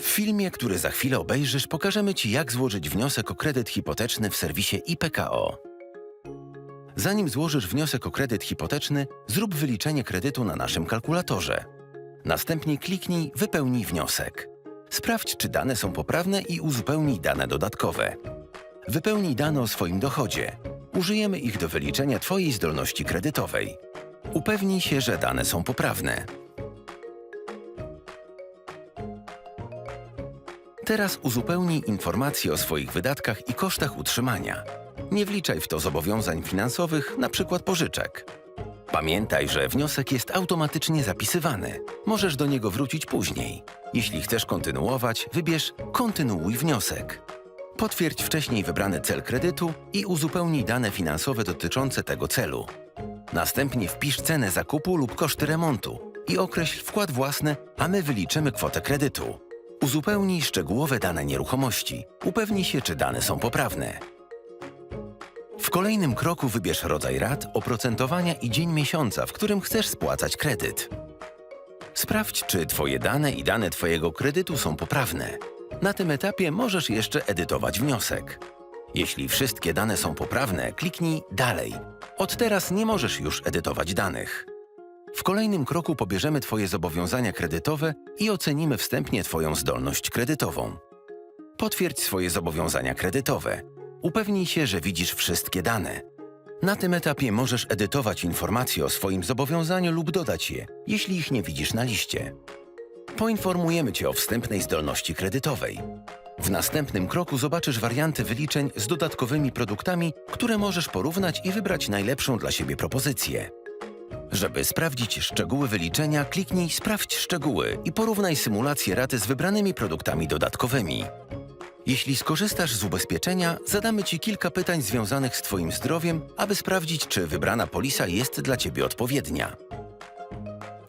W filmie, który za chwilę obejrzysz, pokażemy Ci, jak złożyć wniosek o kredyt hipoteczny w serwisie IPKO. Zanim złożysz wniosek o kredyt hipoteczny, zrób wyliczenie kredytu na naszym kalkulatorze. Następnie kliknij Wypełnij wniosek. Sprawdź, czy dane są poprawne i uzupełnij dane dodatkowe. Wypełnij dane o swoim dochodzie. Użyjemy ich do wyliczenia Twojej zdolności kredytowej. Upewnij się, że dane są poprawne. Teraz uzupełnij informacje o swoich wydatkach i kosztach utrzymania. Nie wliczaj w to zobowiązań finansowych, np. pożyczek. Pamiętaj, że wniosek jest automatycznie zapisywany. Możesz do niego wrócić później. Jeśli chcesz kontynuować, wybierz Kontynuuj wniosek. Potwierdź wcześniej wybrany cel kredytu i uzupełnij dane finansowe dotyczące tego celu. Następnie wpisz cenę zakupu lub koszty remontu i określ wkład własny, a my wyliczymy kwotę kredytu. Uzupełnij szczegółowe dane nieruchomości. Upewnij się, czy dane są poprawne. W kolejnym kroku wybierz rodzaj rat, oprocentowania i dzień miesiąca, w którym chcesz spłacać kredyt. Sprawdź, czy Twoje dane i dane Twojego kredytu są poprawne. Na tym etapie możesz jeszcze edytować wniosek. Jeśli wszystkie dane są poprawne, kliknij Dalej. Od teraz nie możesz już edytować danych. W kolejnym kroku pobierzemy Twoje zobowiązania kredytowe i ocenimy wstępnie Twoją zdolność kredytową. Potwierdź swoje zobowiązania kredytowe. Upewnij się, że widzisz wszystkie dane. Na tym etapie możesz edytować informacje o swoim zobowiązaniu lub dodać je, jeśli ich nie widzisz na liście. Poinformujemy Cię o wstępnej zdolności kredytowej. W następnym kroku zobaczysz warianty wyliczeń z dodatkowymi produktami, które możesz porównać i wybrać najlepszą dla siebie propozycję. Żeby sprawdzić szczegóły wyliczenia, kliknij Sprawdź szczegóły i porównaj symulację raty z wybranymi produktami dodatkowymi. Jeśli skorzystasz z ubezpieczenia, zadamy Ci kilka pytań związanych z Twoim zdrowiem, aby sprawdzić, czy wybrana polisa jest dla Ciebie odpowiednia.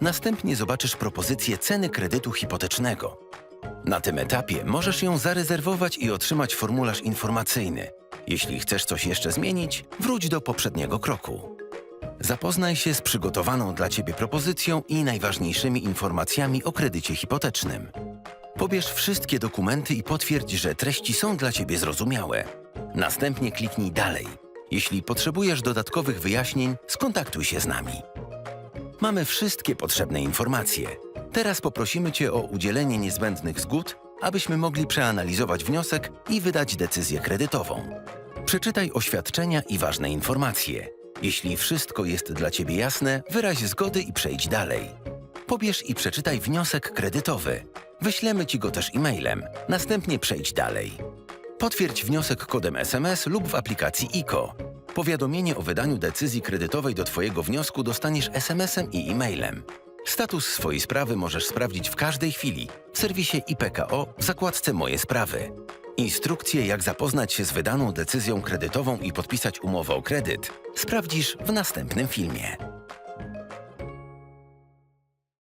Następnie zobaczysz propozycję ceny kredytu hipotecznego. Na tym etapie możesz ją zarezerwować i otrzymać formularz informacyjny. Jeśli chcesz coś jeszcze zmienić, wróć do poprzedniego kroku. Zapoznaj się z przygotowaną dla Ciebie propozycją i najważniejszymi informacjami o kredycie hipotecznym. Pobierz wszystkie dokumenty i potwierdź, że treści są dla Ciebie zrozumiałe. Następnie kliknij Dalej. Jeśli potrzebujesz dodatkowych wyjaśnień, skontaktuj się z nami. Mamy wszystkie potrzebne informacje. Teraz poprosimy Cię o udzielenie niezbędnych zgód, abyśmy mogli przeanalizować wniosek i wydać decyzję kredytową. Przeczytaj oświadczenia i ważne informacje. Jeśli wszystko jest dla Ciebie jasne, wyraź zgody i przejdź dalej. Pobierz i przeczytaj wniosek kredytowy. Wyślemy Ci go też e-mailem. Następnie przejdź dalej. Potwierdź wniosek kodem SMS lub w aplikacji IKO. Powiadomienie o wydaniu decyzji kredytowej do Twojego wniosku dostaniesz SMS-em i e-mailem. Status swojej sprawy możesz sprawdzić w każdej chwili w serwisie IPKO w zakładce Moje sprawy. Instrukcje, jak zapoznać się z wydaną decyzją kredytową i podpisać umowę o kredyt, sprawdzisz w następnym filmie.